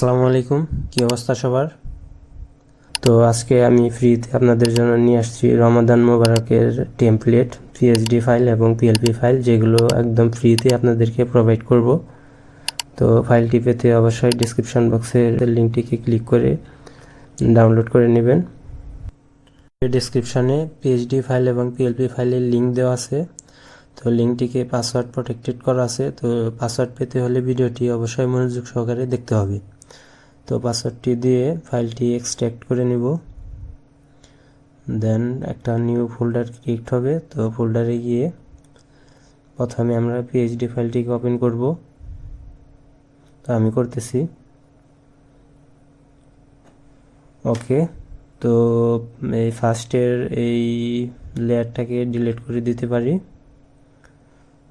আসসালামু আলাইকুম। কী অবস্থা সবার? তো আজকে আমি ফ্রিতে আপনাদের জন্য নিয়ে আসছি রমাদান মোবারকের টেমপ্লেট পিএইচডি ফাইল এবং পিএলপি ফাইল যেগুলো একদম ফ্রিতে আপনাদেরকে প্রোভাইড করব। তো ফাইলটি পেতে অবশ্যই ডিসক্রিপশন বক্সের লিঙ্কটিকে ক্লিক করে ডাউনলোড করে নেবেন। ডিসক্রিপশনে পিএইচডি ফাইল এবং পিএলপি ফাইলের লিঙ্ক দেওয়া আছে। তো লিঙ্কটিকে পাসওয়ার্ড প্রোটেক্টেড করা আছে। তো পাসওয়ার্ড পেতে হলে ভিডিওটি অবশ্যই মনোযোগ সহকারে দেখতে হবে। তো পাসওয়ার্ডটি দিয়ে ফাইলটি এক্সট্র্যাক্ট করে নিব। দেন একটা নিউ ফোল্ডার ক্রিয়েট হবে। তো ফোল্ডারে গিয়ে প্রথমে আমরা পিএইচডি ফাইলটিকে ওপেন করব। তো আমি করতেছি। ওকে তো এই ফার্স্টের এই লেয়ারটাকে ডিলিট করে দিতে পারি।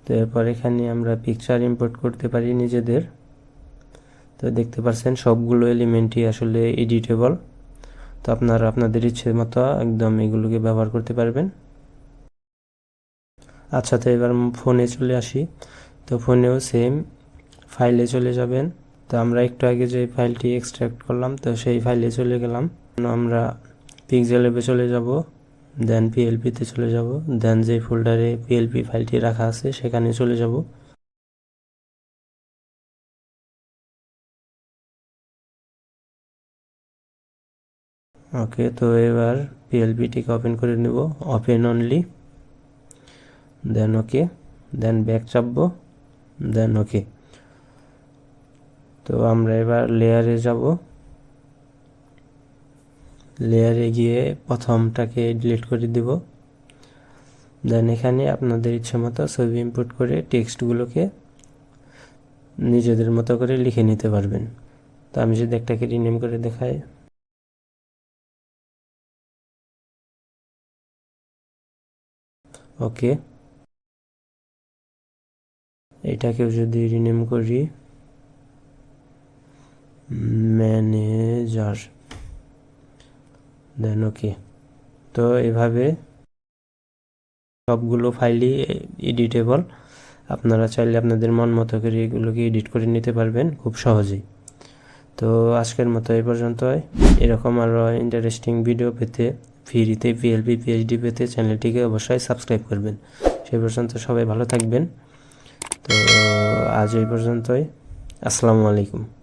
তো এরপর এখানে আমরা পিকচার ইম্পোর্ট করতে পারি নিজেদের। তো দেখতে পাচ্ছেন সবগুলো এলিমেন্টই আসলে এডিটেবল তো আপনারা আপনাদের ইচ্ছে মতো একদম এগুলোকে ব্যবহার করতে পারবেন। আচ্ছা তো এবার ফোনে চলে আসি। তো ফোনেও সেম ফাইলে চলে যাবেন। তো আমরা একটু আগে যে ফাইলটি এক্সট্রাক্ট করলাম, তো সেই ফাইলে চলে গেলাম। আমরা পিক্সেল অ্যাপে চলে যাব দেন পিএলপিতে চলে যাব দেন যে ফোল্ডারে পিএলপি ফাইলটি রাখা আছে, সেখানে চলে যাব। ওকে তো এবার পিএলপিটিকে ওপেন করে নেব open only then okay then back চাপবো দেন ওকে তো আমরা এবার লেয়ারে যাব। লেয়ারে গিয়ে প্রথমটাকে ডিলিট করে দিব। দেন এখানে আপনাদের ইচ্ছে মতো ছবি ইম্পোর্ট করে টেক্সটগুলোকে নিজেদের মতো করে লিখে নিতে পারবেন। তো আমি যদি একটাকে রিনেম করে দেখাই। ওকে। এটাকেও যদি রিনেম করি ম্যানেজার দেন ওকে তো এভাবে সবগুলো ফাইলই এডিটেবল আপনারা চাইলে আপনাদের মন মতো করে এগুলোকে এডিট করে নিতে পারবেন খুব সহজেই। তো আজকের মতো এই পর্যন্তই। এরকম আরও ইন্টারেস্টিং ভিডিও পেতে ফ্রিতে পিএলপি পিএইচডি পেতে চ্যানেলটিকে অবশ্যই সাবস্ক্রাইব করবেন। সেই পর্যন্ত সবাই ভালো থাকবেন। তো, আজ এই পর্যন্তই। আসসালামু আলাইকুম।